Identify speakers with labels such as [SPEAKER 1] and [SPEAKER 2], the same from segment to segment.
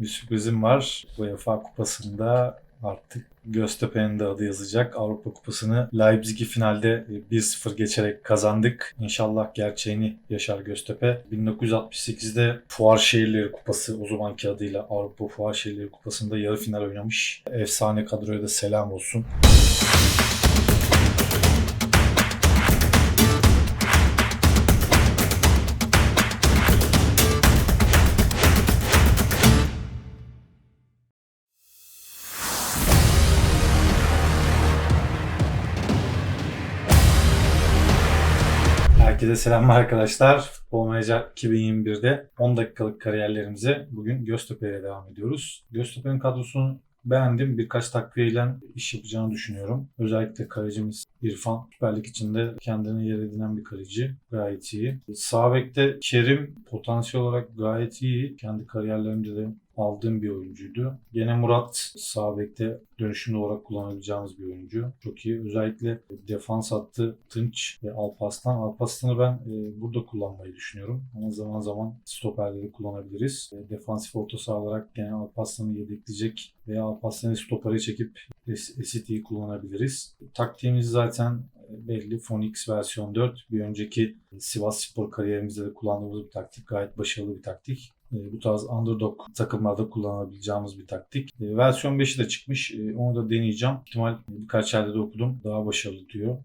[SPEAKER 1] bir sürprizim var. UEFA Kupası'nda artık Göztepe'nin de adı yazacak. Avrupa Kupası'nı Leipzig'i finalde 1-0 geçerek kazandık. İnşallah gerçeğini yaşar Göztepe. 1968'de Fuar Şehirleri Kupası o zamanki adıyla Avrupa Fuar Şehirleri Kupası'nda yarı final oynamış. Efsane kadroya da selam olsun. Herkese selamlar arkadaşlar. Futbol Manager 2021'de 10 dakikalık kariyerlerimize bugün Göztepe'ye devam ediyoruz. Göztepe'nin kadrosunu beğendim. Birkaç takviyeyle iş yapacağını düşünüyorum. Özellikle kalecimiz İrfan Süper Lig içinde kendine yer edinen bir kaleci. Gayet iyi. Sağ bekte Kerim potansiyel olarak gayet iyi. Kendi kariyerlerimde de aldığım bir oyuncuydu. Gene Murat sağ bekte dönüşümlü olarak kullanabileceğimiz bir oyuncu. Çok iyi. Özellikle defans hattı Tınç ve Alpaslan. Alpaslan'ı ben e, burada kullanmayı düşünüyorum. Ama zaman zaman stoperde de kullanabiliriz. E, defansif orta saha olarak gene Alpaslan'ı yedekleyecek veya Alpaslan'ı stopere çekip SCT'yi kullanabiliriz. Taktiğimiz zaten belli. Phoenix versiyon 4. Bir önceki Sivas Spor kariyerimizde de kullandığımız bir taktik. Gayet başarılı bir taktik. E, bu tarz underdog takımlarda kullanabileceğimiz bir taktik. E, versiyon 5'i de çıkmış. E, onu da deneyeceğim. İhtimal birkaç yerde de okudum. Daha başarılı diyor.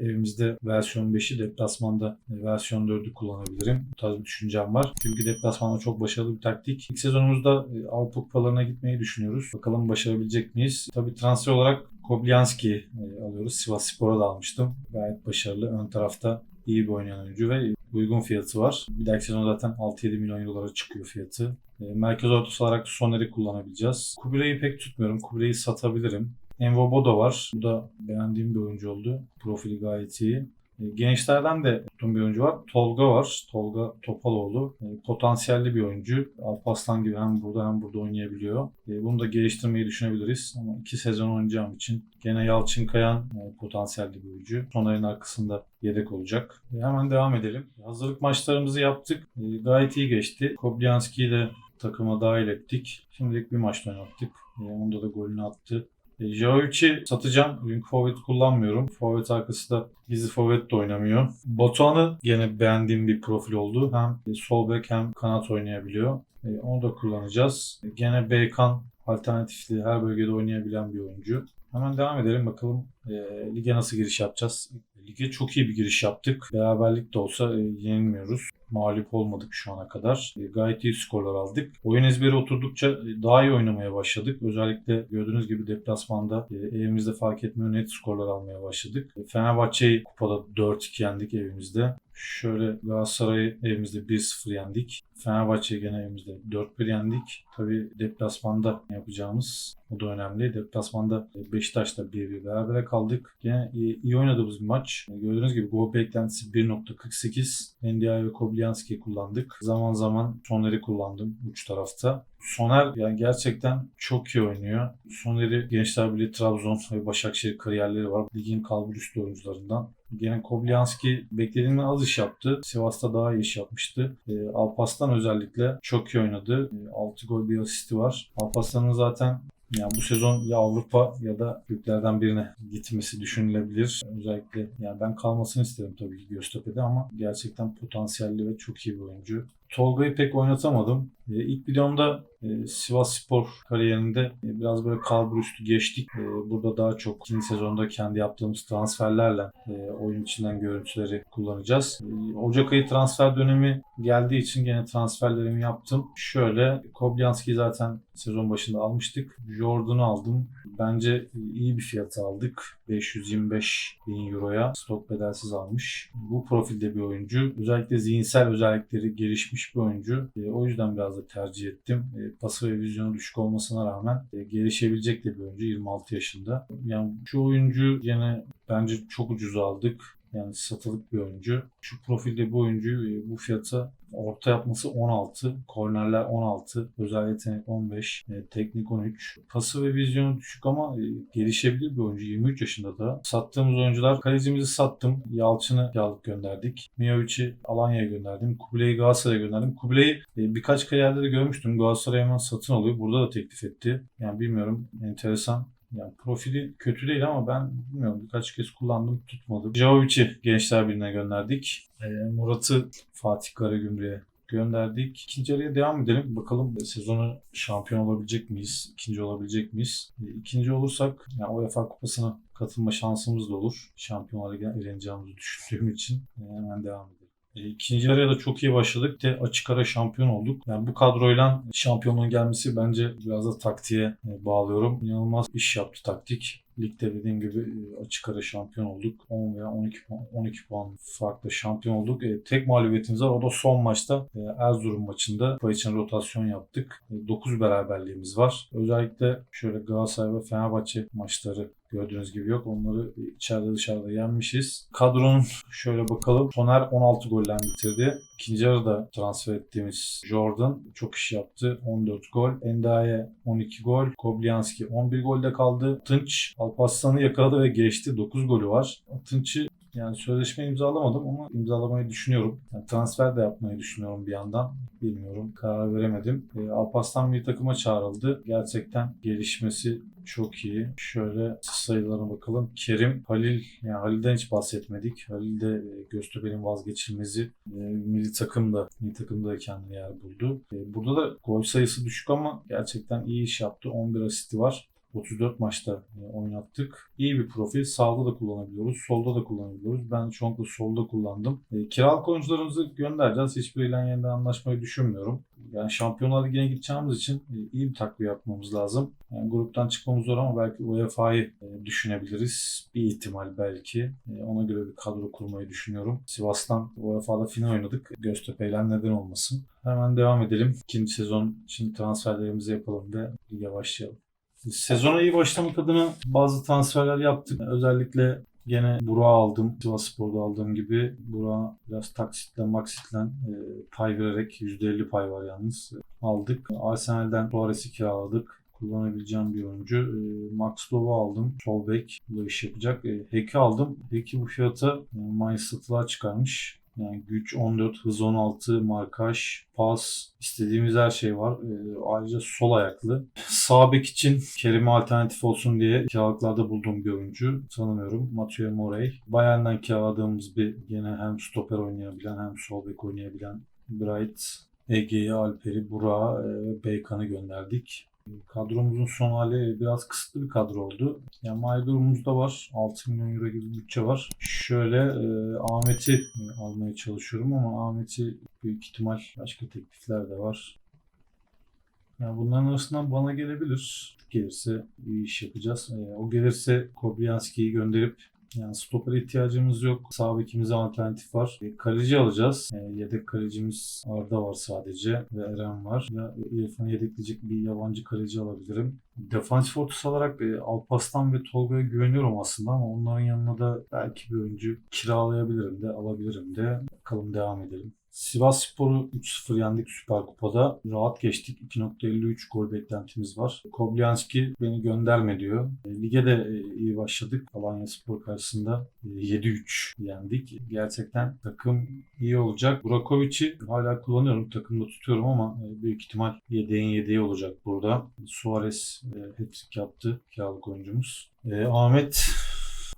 [SPEAKER 1] Evimizde versiyon 5'i deplasmanda versiyon 4'ü kullanabilirim. Bu tarz bir düşüncem var. Çünkü deplasmanda çok başarılı bir taktik. İlk sezonumuzda Avrupa kupalarına gitmeyi düşünüyoruz. Bakalım başarabilecek miyiz? Tabii transfer olarak Koblyanski alıyoruz. Sivas Spor'a da almıştım. Gayet başarılı. Ön tarafta iyi bir oynayan oyuncu ve uygun fiyatı var. Bir dahaki sezon zaten 6-7 milyon eurolara çıkıyor fiyatı. Merkez ortası olarak Soner'i kullanabileceğiz. Kubilay'ı pek tutmuyorum. Kubilay'ı satabilirim. Envo da var. Bu da beğendiğim bir oyuncu oldu. Profili gayet iyi. Gençlerden de tuttuğum bir oyuncu var. Tolga var. Tolga Topaloğlu. Potansiyelli bir oyuncu. Alpaslan gibi hem burada hem burada oynayabiliyor. Bunu da geliştirmeyi düşünebiliriz. Ama iki sezon oynayacağım için gene Yalçın Kayan potansiyelli bir oyuncu. Soner'in arkasında yedek olacak. Hemen devam edelim. Hazırlık maçlarımızı yaptık. Gayet iyi geçti. Koblyanski'yi de takıma dahil ettik. Şimdilik bir maç oynattık. Onda da golünü attı. Javic'i satacağım. Çünkü forvet kullanmıyorum. Forvet arkası da gizli forvet de oynamıyor. Batuhan'ı yine beğendiğim bir profil oldu. Hem sol bek hem kanat oynayabiliyor. Onu da kullanacağız. Gene Beykan alternatifli her bölgede oynayabilen bir oyuncu. Hemen devam edelim bakalım e, lige nasıl giriş yapacağız. Lige çok iyi bir giriş yaptık. Beraberlik de olsa e, yenilmiyoruz. Mağlup olmadık şu ana kadar. E, gayet iyi skorlar aldık. Oyun ezberi oturdukça e, daha iyi oynamaya başladık. Özellikle gördüğünüz gibi deplasmanda e, evimizde fark etmiyor net skorlar almaya başladık. E, Fenerbahçe'yi kupada 4-2 yendik evimizde. Şöyle Galatasaray'ı evimizde 1-0 yendik. Fenerbahçe'yi gene evimizde 4-1 yendik. Tabi deplasmanda yapacağımız o da önemli. Deplasmanda Beşiktaş'ta 1-1 berabere kaldık. Yine iyi, iyi oynadığımız bir maç. Gördüğünüz gibi gol beklentisi 1.48. NDI ve Koblyanski kullandık. Zaman zaman Soner'i kullandım uç tarafta. Soner yani gerçekten çok iyi oynuyor. Soner'i Gençler Birliği Trabzon ve Başakşehir kariyerleri var. Ligin kalbur üstü oyuncularından. Gene Koblyanski beklediğimden az iş yaptı. Sivas'ta daha iyi iş yapmıştı. E, Alpaslan özellikle çok iyi oynadı. E, 6 gol bir asisti var. Alpaslan'ın zaten yani bu sezon ya Avrupa ya da Türklerden birine gitmesi düşünülebilir. Özellikle yani ben kalmasını isterim tabii ki Göztepe'de ama gerçekten potansiyelli ve çok iyi bir oyuncu. Tolga'yı pek oynatamadım. E, ilk videomda e, Sivas Spor kariyerinde e, biraz böyle kalbur üstü geçtik. E, burada daha çok ikinci sezonda kendi yaptığımız transferlerle e, oyun içinden görüntüleri kullanacağız. E, Ocak ayı transfer dönemi geldiği için gene transferlerimi yaptım. Şöyle Koblyanski'yi zaten sezon başında almıştık. Jordan'ı aldım. Bence iyi bir fiyata aldık. 525 bin euroya stok bedelsiz almış. Bu profilde bir oyuncu. Özellikle zihinsel özellikleri gelişmiş bir oyuncu. O yüzden biraz da tercih ettim. E, pası ve vizyonu düşük olmasına rağmen e, gelişebilecek de bir oyuncu 26 yaşında. Yani şu oyuncu yine bence çok ucuz aldık. Yani satılık bir oyuncu. Şu profilde bu oyuncuyu e, bu fiyata orta yapması 16, kornerler 16, özel yetenek 15, e, teknik 13. Pası ve vizyonu düşük ama e, gelişebilir bir oyuncu. 23 yaşında da. Sattığımız oyuncular kalecimizi sattım. Yalçın'ı kiralık gönderdik. Miyovic'i Alanya'ya gönderdim. Kubilay'ı Galatasaray'a gönderdim. Kubilay'ı birkaç kariyerde de görmüştüm. Galatasaray hemen satın alıyor. Burada da teklif etti. Yani bilmiyorum. Enteresan. Yani profili kötü değil ama ben bilmiyorum birkaç kez kullandım tutmadı. Javovic'i Gençler Birliği'ne gönderdik. E, Murat'ı Fatih Karagümrük'e gönderdik. İkinci araya devam edelim. Bakalım sezonu şampiyon olabilecek miyiz? İkinci olabilecek miyiz? E, İkinci olursak yani UEFA Kupası'na katılma şansımız da olur. Şampiyonlara eğleneceğimizi düşündüğüm için e, hemen devam edelim. E, İkinci yarıya da çok iyi başladık. De açık ara şampiyon olduk. Yani bu kadroyla şampiyonluğun gelmesi bence biraz da taktiğe e, bağlıyorum. İnanılmaz iş yaptı taktik. Ligde dediğim gibi e, açık ara şampiyon olduk. 10 veya 12 puan, 12 puan farklı şampiyon olduk. E, tek mağlubiyetimiz var. O da son maçta e, Erzurum maçında kupa için rotasyon yaptık. E, 9 beraberliğimiz var. Özellikle şöyle Galatasaray ve Fenerbahçe maçları gördüğünüz gibi yok. Onları içeride dışarıda yenmişiz. Kadronun şöyle bakalım. Soner 16 golden bitirdi. İkinci yarıda transfer ettiğimiz Jordan çok iş yaptı. 14 gol. Endaye 12 gol. Koblianski 11 golde kaldı. Tınç Alparslan'ı yakaladı ve geçti. 9 golü var. Tınç'ı yani sözleşme imzalamadım ama imzalamayı düşünüyorum. Yani transfer de yapmayı düşünüyorum bir yandan. Bilmiyorum. Karar veremedim. E, Alparslan bir takıma çağrıldı. Gerçekten gelişmesi çok iyi. Şöyle sayılarına bakalım. Kerim, Halil, yani Halil'den hiç bahsetmedik. Halil de e, Göztepe'nin vazgeçilmezi. E, milli takımda, milli takımda da kendine yer buldu. E, burada da gol sayısı düşük ama gerçekten iyi iş yaptı. 11 asisti var. 34 maçta e, oynattık. İyi bir profil. Sağda da kullanabiliyoruz. Solda da kullanabiliyoruz. Ben çoğunlukla solda kullandım. E, kiralık oyuncularımızı göndereceğiz. Hiçbiriyle yeniden anlaşmayı düşünmüyorum. Yani Şampiyonlar Ligi'ne gideceğimiz için e, iyi bir takviye yapmamız lazım. Yani gruptan çıkmamız zor ama belki UEFA'yı e, düşünebiliriz. Bir ihtimal belki. E, ona göre bir kadro kurmayı düşünüyorum. Sivas'tan UEFA'da final oynadık. Göztepe'yle neden olmasın. Hemen devam edelim. İkinci sezon için transferlerimizi yapalım ve lige başlayalım. Sezona iyi başlamak adına bazı transferler yaptık. Özellikle Gene Burak'ı aldım. Sivas Spor'da aldığım gibi. Burak'a biraz taksitle maksitle e, pay vererek %50 pay var yalnız. aldık. Arsenal'den Suarez'i kiraladık kullanabileceğim bir oyuncu. E, Max Lowe'u aldım. Sol. Bu iş yapacak. E, Hack'i aldım. Hack'i bu fiyata e, Mainz çıkarmış. Yani güç 14, hız 16, markaj, pas, istediğimiz her şey var. Ee, ayrıca sol ayaklı. Sağ bek için Kerim'e alternatif olsun diye kiralıklarda bulduğum bir oyuncu. Tanımıyorum. Mathieu Morey. Bayern'den kiraladığımız bir gene hem stoper oynayabilen hem sol bek oynayabilen Bright, Ege'yi, Alper'i, Burak'ı ve Beykan'ı gönderdik. Kadromuzun son hali biraz kısıtlı bir kadro oldu. Yani Maydurumuzda var. 6 milyon euro gibi bir bütçe var. Şöyle e, Ahmet'i almaya çalışıyorum ama Ahmet'i büyük ihtimal başka teklifler de var. Yani bunların arasından bana gelebilir. Gelirse iyi iş yapacağız. E, o gelirse Kobrianski'yi gönderip yani stoper ihtiyacımız yok. Sağ bekimize alternatif var. E, kaleci alacağız. E, yedek kalecimiz Arda var sadece ve Eren var. Ya İrfan'ı yedekleyecek bir yabancı kaleci alabilirim. Defansif ortası olarak e, Alpaslan ve Tolga'ya güveniyorum aslında ama onların yanına da belki bir oyuncu kiralayabilirim de alabilirim de. Bakalım devam edelim. Sivas Spor'u 3-0 yendik Süper Kupa'da. Rahat geçtik. 2.53 gol beklentimiz var. Koblianski beni gönderme diyor. E, lige de e, iyi başladık. Alanya Spor karşısında 7-3 yendik. Gerçekten takım iyi olacak. Burakovic'i hala kullanıyorum. Takımda tutuyorum ama e, büyük ihtimal yedeğin yedeği olacak burada. Suarez hat-trick yaptı. Kiralık oyuncumuz. Ahmet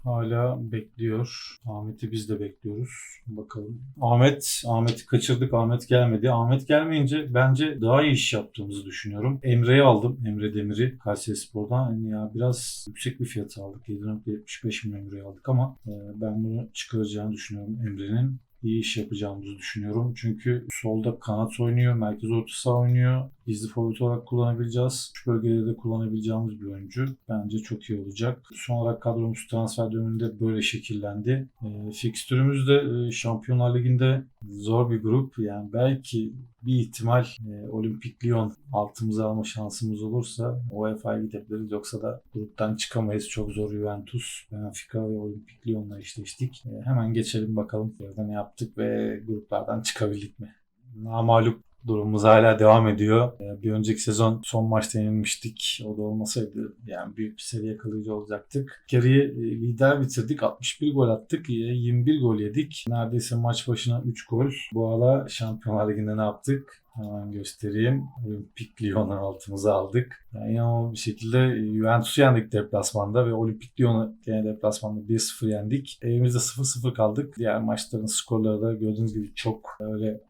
[SPEAKER 1] Hala bekliyor. Ahmet'i biz de bekliyoruz. Bakalım. Ahmet, Ahmet'i kaçırdık. Ahmet gelmedi. Ahmet gelmeyince bence daha iyi iş yaptığımızı düşünüyorum. Emre'yi aldım. Emre Demir'i Kayseri Spor'dan. Yani ya biraz yüksek bir fiyat aldık. 7.75 milyon euroya aldık ama e, ben bunu çıkaracağını düşünüyorum Emre'nin iyi iş yapacağımızı düşünüyorum. Çünkü solda kanat oynuyor, merkez orta saha oynuyor. Gizli forvet olarak kullanabileceğiz. Şu bölgede de kullanabileceğimiz bir oyuncu. Bence çok iyi olacak. Son olarak kadromuz transfer döneminde böyle şekillendi. E, fikstürümüz de e, Şampiyonlar Ligi'nde zor bir grup. Yani belki bir ihtimal e, Olimpik Lyon altımıza alma şansımız olursa UEFA'ya gidebiliriz. Yoksa da gruptan çıkamayız. Çok zor Juventus, Benfica ve Olimpik Lyon'la eşleştik. E, hemen geçelim bakalım ne yaptık ve gruplardan çıkabildik mi? Namalup durumumuz hala devam ediyor. E, Bir önceki sezon son maçta yenilmiştik. O da olmasaydı yani büyük bir seri yakalayıcı olacaktık. Geriye e, lider bitirdik. 61 gol attık. E, 21 gol yedik. Neredeyse maç başına 3 gol. Bu ara Şampiyonlar Ligi'nde ne yaptık? Hemen göstereyim. Olimpik Lyon'u altımıza aldık. Yani inanılmaz bir şekilde Juventus'u yendik deplasmanda ve Olimpik Lyon'u gene deplasmanda 1-0 yendik. Evimizde 0-0 kaldık. Diğer maçların skorları da gördüğünüz gibi çok öyle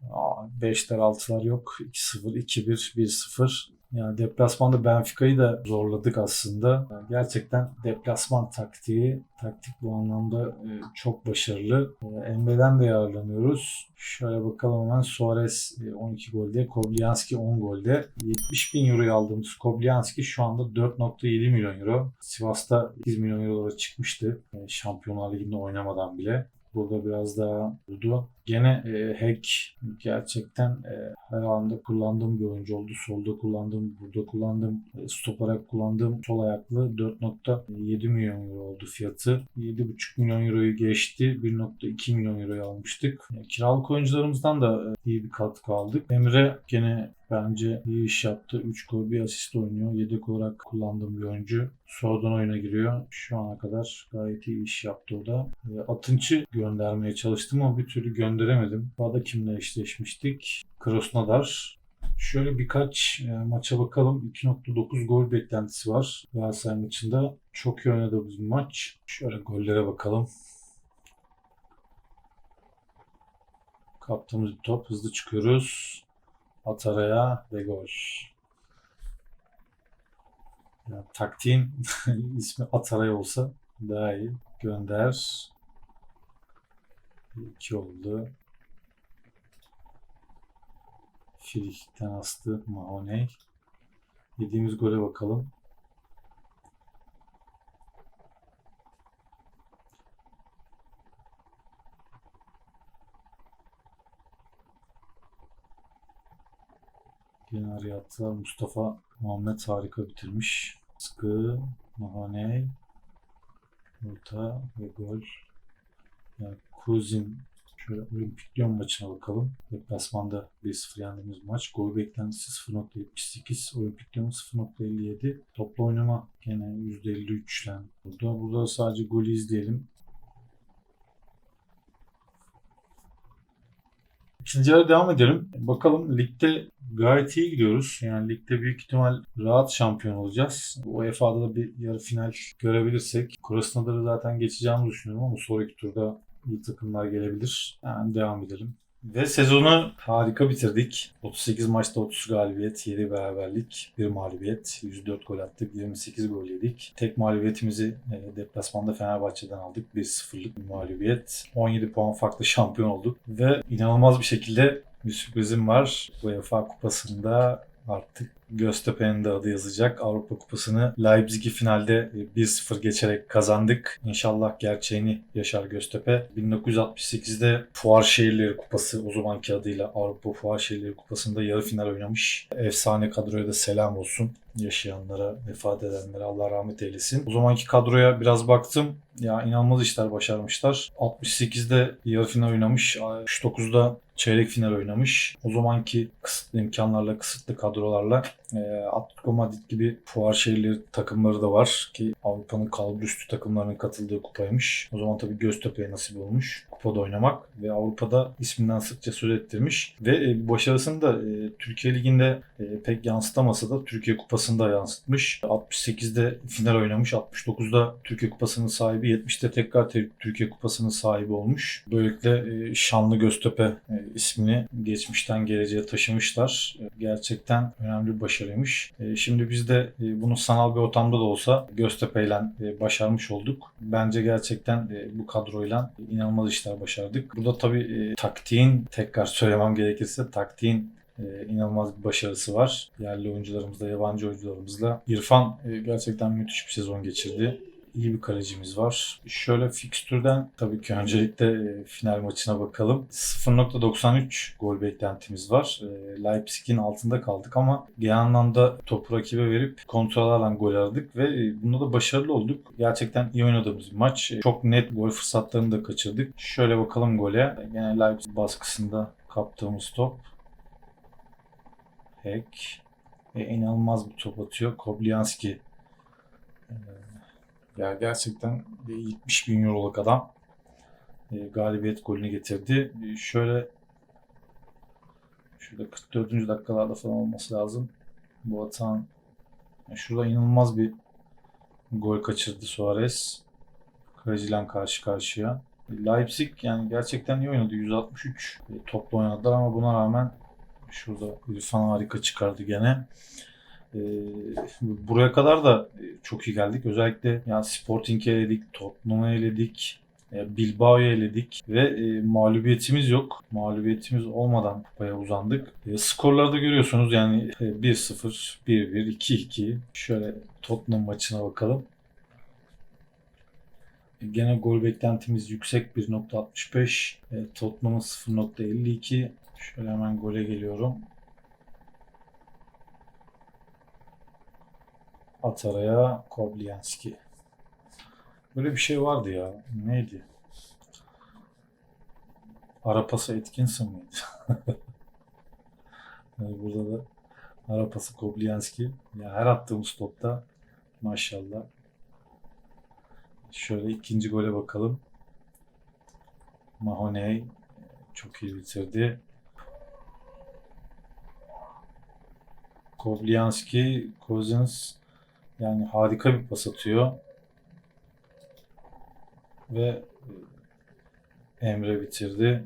[SPEAKER 1] 5'ler 6'lar yok. 2-0, 2-1, 1-0. Yani deplasmanda Benfica'yı da zorladık aslında. Yani gerçekten deplasman taktiği, taktik bu anlamda e, çok başarılı. E, de yararlanıyoruz. Şöyle bakalım hemen Suarez e, 12 golde, Koblianski 10 golde. 70 bin euroyu aldığımız Koblianski şu anda 4.7 milyon euro. Sivas'ta 8 milyon eurolara çıkmıştı. E, Şampiyonlar Ligi'nde oynamadan bile. Burada biraz daha vurdu. Gene e, Hack gerçekten e, her anda kullandığım bir oyuncu oldu. Solda kullandım, burada kullandım, e, stop olarak kullandığım sol ayaklı 4.7 milyon euro oldu fiyatı. 7.5 milyon euroyu geçti. 1.2 milyon euroyu almıştık. E, kiralık oyuncularımızdan da e, iyi bir katkı aldık. Emre gene bence iyi iş yaptı. 3 gol bir asist oynuyor. Yedek olarak kullandığım bir oyuncu. Sonradan oyuna giriyor. Şu ana kadar gayet iyi iş yaptı o da. E, Atınç'ı göndermeye çalıştım ama bir türlü gönderemedim. Burada kimle eşleşmiştik? Krosnodar. Şöyle birkaç e, maça bakalım. 2.9 gol beklentisi var Galatasaray maçında. Çok iyi oynadığımız bir maç. Şöyle gollere bakalım. Kaptığımız bir top. Hızlı çıkıyoruz. At araya ve gol. Ya, taktiğin ismi at araya olsa daha iyi. Gönder. 2 oldu. Frikikten astı Mahoney. Yediğimiz gole bakalım. Yine araya. Mustafa Muhammed harika bitirmiş. Sıkı, Mahoney, orta ve gol. Yani şöyle Olimpik maçına bakalım. Deplasmanda 1-0 yendiğimiz maç. Gol beklentisi 0.78. Olimpik Lyon 0.57. Toplu oynama gene %53 ile burada. Burada sadece golü izleyelim. İkinci yarı devam edelim. Bakalım ligde gayet iyi gidiyoruz. Yani ligde büyük ihtimal rahat şampiyon olacağız. UEFA'da da bir yarı final görebilirsek. Krasnodar'ı zaten geçeceğimizi düşünüyorum ama sonraki turda iyi takımlar gelebilir. Yani devam edelim. Ve sezonu harika bitirdik. 38 maçta 30 galibiyet, 7 beraberlik, 1 mağlubiyet, 104 gol attık, 28 gol yedik. Tek mağlubiyetimizi e, deplasmanda Fenerbahçe'den aldık. 1-0'lık bir mağlubiyet. 17 puan farklı şampiyon olduk. Ve inanılmaz bir şekilde bir sürprizim var. UEFA Kupası'nda artık Göztepe'nin de adı yazacak. Avrupa Kupası'nı Leipzig'i finalde 1-0 geçerek kazandık. İnşallah gerçeğini yaşar Göztepe. 1968'de Fuar Şehirleri Kupası o zamanki adıyla Avrupa Fuar Şehirleri Kupası'nda yarı final oynamış. Efsane kadroya da selam olsun. Yaşayanlara, vefat edenlere Allah rahmet eylesin. O zamanki kadroya biraz baktım. Ya inanılmaz işler başarmışlar. 68'de yarı final oynamış. 69'da çeyrek final oynamış. O zamanki kısıtlı imkanlarla, kısıtlı kadrolarla e, Atletico Madrid gibi fuar şehirleri takımları da var ki Avrupa'nın kalburüstü takımlarının katıldığı kupaymış. O zaman tabii Göztepe'ye nasip olmuş kupada oynamak ve Avrupa'da isminden sıkça söz ettirmiş ve e, başarısını da e, Türkiye Ligi'nde e, pek yansıtamasa da Türkiye Kupası'nda yansıtmış. 68'de final oynamış, 69'da Türkiye Kupası'nın sahibi, 70'te tekrar te- Türkiye Kupası'nın sahibi olmuş. Böylelikle şanlı Göztepe ismini geçmişten geleceğe taşımışlar. Gerçekten önemli bir başarıymış. Şimdi biz de bunu sanal bir ortamda da olsa Göztepe ile başarmış olduk. Bence gerçekten bu kadroyla inanılmaz işler başardık. Burada tabii e, taktiğin tekrar söylemem gerekirse taktiğin e, inanılmaz bir başarısı var. Yerli oyuncularımızla, yabancı oyuncularımızla. İrfan e, gerçekten müthiş bir sezon geçirdi. İyi bir kalecimiz var. Şöyle fikstürden tabii ki öncelikle e, final maçına bakalım. 0.93 gol beklentimiz var. E, Leipzig'in altında kaldık ama genel anlamda topu rakibe verip kontrol alan gol aradık ve e, bunda da başarılı olduk. Gerçekten iyi oynadığımız bir maç. Çok net gol fırsatlarını da kaçırdık. Şöyle bakalım gole. Gene Leipzig baskısında kaptığımız top. Hack. E, inanılmaz bir top atıyor. Koblianski. Ya gerçekten 70 bin euroluk adam e, galibiyet golünü getirdi. E, şöyle şurada 44. dakikalarda falan olması lazım. Bu atan ya şurada inanılmaz bir gol kaçırdı Suarez. Kaleciyle karşı karşıya. E, Leipzig yani gerçekten iyi oynadı. 163 e, topla oynadılar ama buna rağmen şurada İrfan harika çıkardı gene. Ee, buraya kadar da e, çok iyi geldik. Özellikle ya Sporting'i eledik, Tottenham'ı eledik, e, Bilbao'yu eledik ve e, mağlubiyetimiz yok. Mağlubiyetimiz olmadan kupaya uzandık. E, skorları görüyorsunuz yani e, 1-0, 1-1, 2-2. Şöyle Tottenham maçına bakalım. E, Gene gol beklentimiz yüksek 1.65. E, Tottenham'ın 0.52. Şöyle hemen gole geliyorum. At araya Koblianski. Böyle bir şey vardı ya. Neydi? Arapası Atkinson mıydı? Yani burada da Arapası Koblianski. Ya her attığımız topta maşallah. Şöyle ikinci gole bakalım. Mahoney çok iyi bitirdi. Koblianski, Cousins yani harika bir pas atıyor. Ve Emre bitirdi.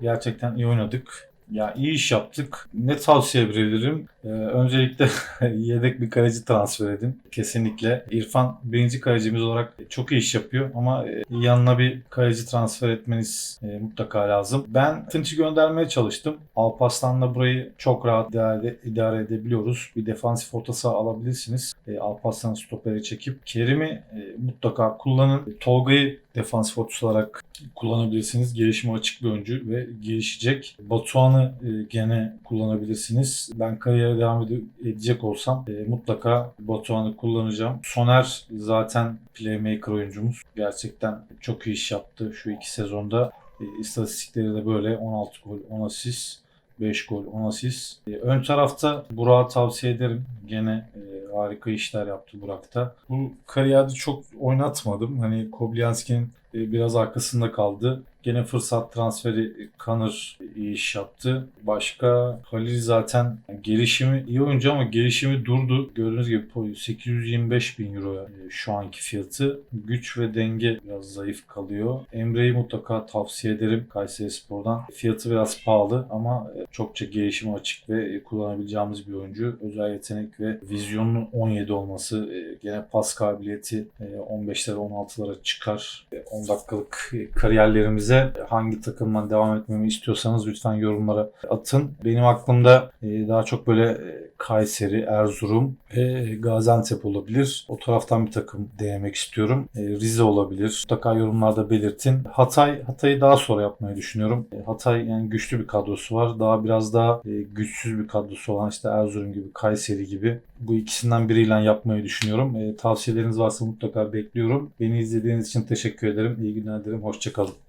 [SPEAKER 1] Gerçekten iyi oynadık. Ya iyi iş yaptık. Ne tavsiye verebilirim? Ee, öncelikle yedek bir kaleci transfer edin. Kesinlikle. İrfan birinci kalecimiz olarak çok iyi iş yapıyor ama e, yanına bir kaleci transfer etmeniz e, mutlaka lazım. Ben Tınç'ı göndermeye çalıştım. Alparslan'la burayı çok rahat idare, idare edebiliyoruz. Bir defansif orta saha alabilirsiniz. E, Alparslan'ı stopere çekip Kerim'i e, mutlaka kullanın. Tolga'yı defansif orta saha olarak kullanabilirsiniz. Gelişime açık bir oyuncu ve gelişecek. Batuhan'ı e, gene kullanabilirsiniz. Ben kariyere devam ede- edecek olsam e, mutlaka Batuhan'ı kullanacağım. Soner zaten playmaker oyuncumuz. Gerçekten çok iyi iş yaptı şu iki sezonda. E, istatistikleri de böyle 16 gol, 10 asist. 5 gol, 10 asist. Ön tarafta Burak'ı tavsiye ederim. Gene e, harika işler yaptı Burak'ta. Bu kariyerde çok oynatmadım. Hani Koblianski'nin biraz arkasında kaldı. Gene fırsat transferi Kanır iyi iş yaptı. Başka Halil zaten gelişimi iyi oyuncu ama gelişimi durdu. Gördüğünüz gibi 825 bin euro e, şu anki fiyatı. Güç ve denge biraz zayıf kalıyor. Emre'yi mutlaka tavsiye ederim Kayseri Spor'dan. Fiyatı biraz pahalı ama e, çokça gelişime açık ve e, kullanabileceğimiz bir oyuncu. Özel yetenek ve vizyonunun 17 olması e, gene pas kabiliyeti e, 15'lere 16'lara çıkar. E, 10 dakikalık kariyerlerimize hangi takımdan devam etmemi istiyorsanız lütfen yorumlara atın. Benim aklımda e, daha çok böyle e, Kayseri, Erzurum ve Gaziantep olabilir. O taraftan bir takım denemek istiyorum. E, Rize olabilir. Mutlaka yorumlarda belirtin. Hatay, Hatay'ı daha sonra yapmayı düşünüyorum. E, Hatay yani güçlü bir kadrosu var. Daha biraz daha e, güçsüz bir kadrosu olan işte Erzurum gibi, Kayseri gibi. Bu ikisinden biriyle yapmayı düşünüyorum. Tavsiyeleriniz varsa mutlaka bekliyorum. Beni izlediğiniz için teşekkür ederim. İyi günler dilerim. Hoşçakalın.